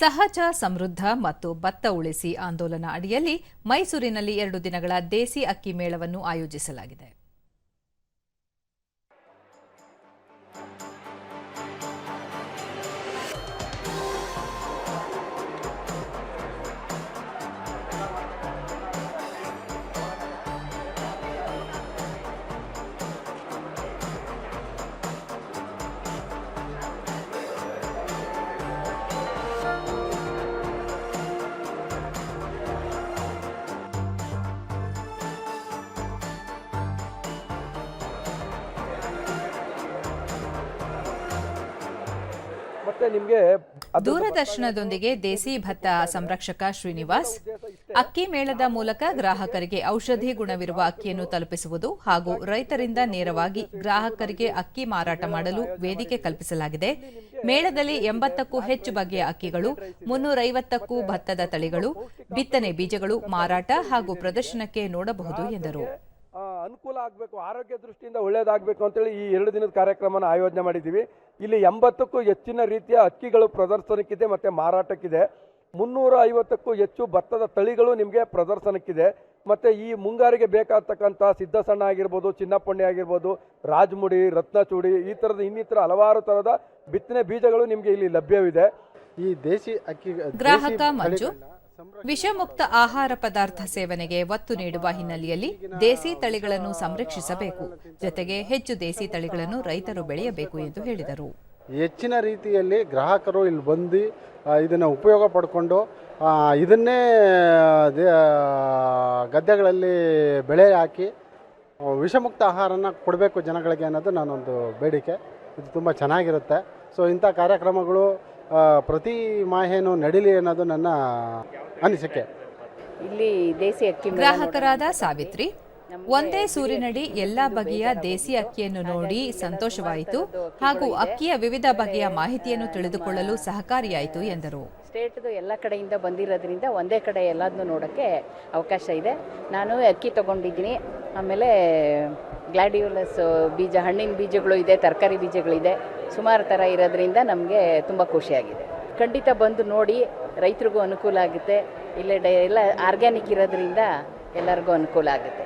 ಸಹಜ ಸಮೃದ್ಧ ಮತ್ತು ಭತ್ತ ಉಳಿಸಿ ಆಂದೋಲನ ಅಡಿಯಲ್ಲಿ ಮೈಸೂರಿನಲ್ಲಿ ಎರಡು ದಿನಗಳ ದೇಸಿ ಅಕ್ಕಿ ಮೇಳವನ್ನು ಆಯೋಜಿಸಲಾಗಿದೆ. ಮತ್ತೆ ನಿಮಗೆ ದೂರದರ್ಶನದೊಂದಿಗೆ ದೇಸಿ ಭತ್ತ ಸಂರಕ್ಷಕ ಶ್ರೀನಿವಾಸ್, ಅಕ್ಕಿ ಮೇಳದ ಮೂಲಕ ಗ್ರಾಹಕರಿಗೆ ಔಷಧಿ ಗುಣವಿರುವ ಅಕ್ಕಿಯನ್ನು ತಲುಪಿಸುವುದು ಹಾಗೂ ರೈತರಿಂದ ನೇರವಾಗಿ ಗ್ರಾಹಕರಿಗೆ ಅಕ್ಕಿ ಮಾರಾಟ ಮಾಡಲು ವೇದಿಕೆ ಕಲ್ಪಿಸಲಾಗಿದೆ. ಮೇಳದಲ್ಲಿ ಎಂಬತ್ತಕ್ಕೂ ಹೆಚ್ಚು ಬಗೆಯ ಅಕ್ಕಿಗಳು, ಮುನ್ನೂರೈವತ್ತಕ್ಕೂ ಭತ್ತದ ತಳಿಗಳು, ಬಿತ್ತನೆ ಬೀಜಗಳು ಮಾರಾಟ ಹಾಗೂ ಪ್ರದರ್ಶನಕ್ಕೆ ನೋಡಬಹುದು ಎಂದರು. ಅನುಕೂಲ ಆಗಬೇಕು ಆರೋಗ್ಯ ದೃಷ್ಟಿಯಿಂದ ಒಳ್ಳೇದಾಗಬೇಕು ಅಂತೇಳಿ ಈ ಎರಡು ದಿನದ ಕಾರ್ಯಕ್ರಮನ ಆಯೋಜನೆ ಮಾಡಿದ್ದೀವಿ. ಇಲ್ಲಿ ಎಂಬತ್ತಕ್ಕೂ ಹೆಚ್ಚಿನ ರೀತಿಯ ಅಕ್ಕಿಗಳು ಪ್ರದರ್ಶನಕ್ಕಿದೆ ಮತ್ತು ಮಾರಾಟಕ್ಕಿದೆ. ಮುನ್ನೂರ ಐವತ್ತಕ್ಕೂ ಹೆಚ್ಚು ಭತ್ತದ ತಳಿಗಳು ನಿಮಗೆ ಪ್ರದರ್ಶನಕ್ಕಿದೆ. ಮತ್ತು ಈ ಮುಂಗಾರಿಗೆ ಬೇಕಾಗ್ತಕ್ಕಂಥ ಸಿದ್ಧಸಣ್ಣ ಆಗಿರ್ಬೋದು ಚಿನ್ನಪ್ಪಣ್ಣೆ ಆಗಿರ್ಬೋದು ರಾಜಮುಡಿ ರತ್ನಚೂಡಿ ಈ ಥರದ ಇನ್ನಿತರ ಹಲವಾರು ಥರದ ಬಿತ್ತನೆ ಬೀಜಗಳು ನಿಮಗೆ ಇಲ್ಲಿ ಲಭ್ಯವಿದೆ. ಈ ದೇಶಿ ಅಕ್ಕಿ ಗ್ರಾಹಕ ಮಂಜು. ವಿಷಮುಕ್ತ ಆಹಾರ ಪದಾರ್ಥ ಸೇವನೆಗೆ ಒತ್ತು ನೀಡುವ ಹಿನ್ನೆಲೆಯಲ್ಲಿ ದೇಸಿ ತಳಿಗಳನ್ನು ಸಂರಕ್ಷಿಸಬೇಕು. ಜೊತೆಗೆ ಹೆಚ್ಚು ದೇಸಿ ತಳಿಗಳನ್ನು ರೈತರು ಬೆಳೆಯಬೇಕು ಎಂದು ಹೇಳಿದರು. ಹೆಚ್ಚಿನ ರೀತಿಯಲ್ಲಿ ಗ್ರಾಹಕರು ಇಲ್ಲಿ ಬಂದು ಇದನ್ನು ಉಪಯೋಗ ಪಡ್ಕೊಂಡು ಇದನ್ನೇ ಗದ್ದೆಗಳಲ್ಲಿ ಬೆಳೆ ಹಾಕಿ ವಿಷಮುಕ್ತ ಆಹಾರನ ಕೊಡಬೇಕು ಜನಗಳಿಗೆ ಅನ್ನೋದು ನಾನೊಂದು ಬೇಡಿಕೆ. ಇದು ತುಂಬ ಚೆನ್ನಾಗಿರುತ್ತೆ. ಸೊ ಇಂಥ ಕಾರ್ಯಕ್ರಮಗಳು ಪ್ರತಿ ಮಾಹೆನೂ ನಡೀಲಿ ಅನ್ನೋದು ನನ್ನ ಅನಿಸಿಕೆ. ಇಲ್ಲಿ ದೇಸಿ ಅಕ್ಕಿ ಗ್ರಾಹಕರಾದ ಸಾವಿತ್ರಿ ಒಂದೇ ಸೂರಿನಡಿ ಎಲ್ಲಾ ಬಗೆಯ ದೇಸಿ ಅಕ್ಕಿಯನ್ನು ನೋಡಿ ಸಂತೋಷವಾಯಿತು ಹಾಗೂ ಅಕ್ಕಿಯ ವಿವಿಧ ಬಗೆಯ ಮಾಹಿತಿಯನ್ನು ತಿಳಿದುಕೊಳ್ಳಲು ಸಹಕಾರಿಯಾಯಿತು ಎಂದರು. ಸ್ಟೇಟ್ದು ಎಲ್ಲ ಕಡೆಯಿಂದ ಬಂದಿರೋದ್ರಿಂದ ಒಂದೇ ಕಡೆ ಎಲ್ಲದನ್ನೂ ನೋಡೋಕ್ಕೆ ಅವಕಾಶ ಇದೆ. ನಾನು ಅಕ್ಕಿ ತೊಗೊಂಡಿದ್ದೀನಿ. ಆಮೇಲೆ ಗ್ಲಾಡಿಯೋಲಸ್ ಬೀಜ, ಹಣ್ಣಿನ ಬೀಜಗಳು ಇದೆ, ತರಕಾರಿ ಬೀಜಗಳಿದೆ, ಸುಮಾರು ಥರ ಇರೋದ್ರಿಂದ ನಮಗೆ ತುಂಬ ಖುಷಿಯಾಗಿದೆ. ಖಂಡಿತ ಬಂದು ನೋಡಿ, ರೈತರಿಗೂ ಅನುಕೂಲ ಆಗುತ್ತೆ. ಇಲ್ಲೇ ಡೈ, ಎಲ್ಲ ಆರ್ಗ್ಯಾನಿಕ್ ಇರೋದ್ರಿಂದ ಎಲ್ಲರಿಗೂ ಅನುಕೂಲ ಆಗುತ್ತೆ.